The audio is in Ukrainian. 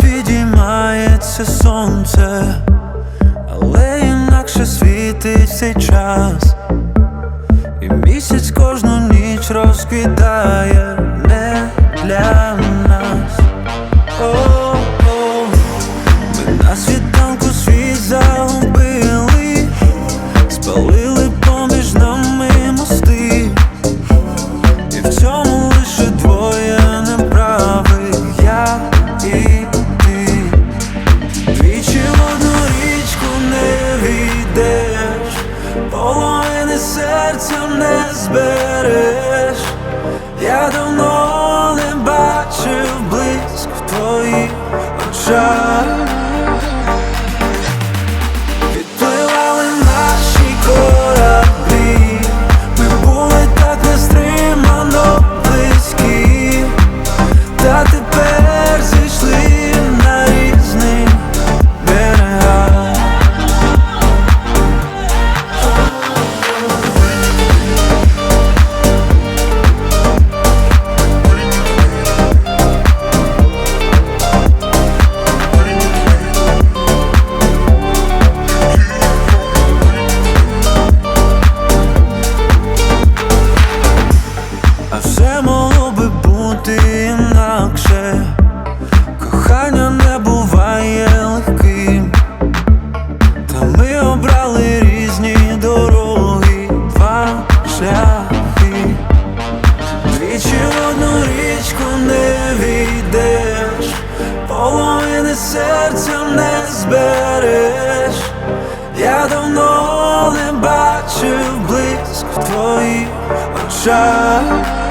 підіймається сонце, але інакше світить цей час, і місяць кожну ніч розкидає не для серця не збереш. Я давно не бачив блиск в твоїх очах. Інакше. Кохання не буває легким. Та ми обрали різні дороги, два шляхи. Двічі в одну річку не війдеш, половини серця не збереш. Я давно не бачив блиск в твоїх очах.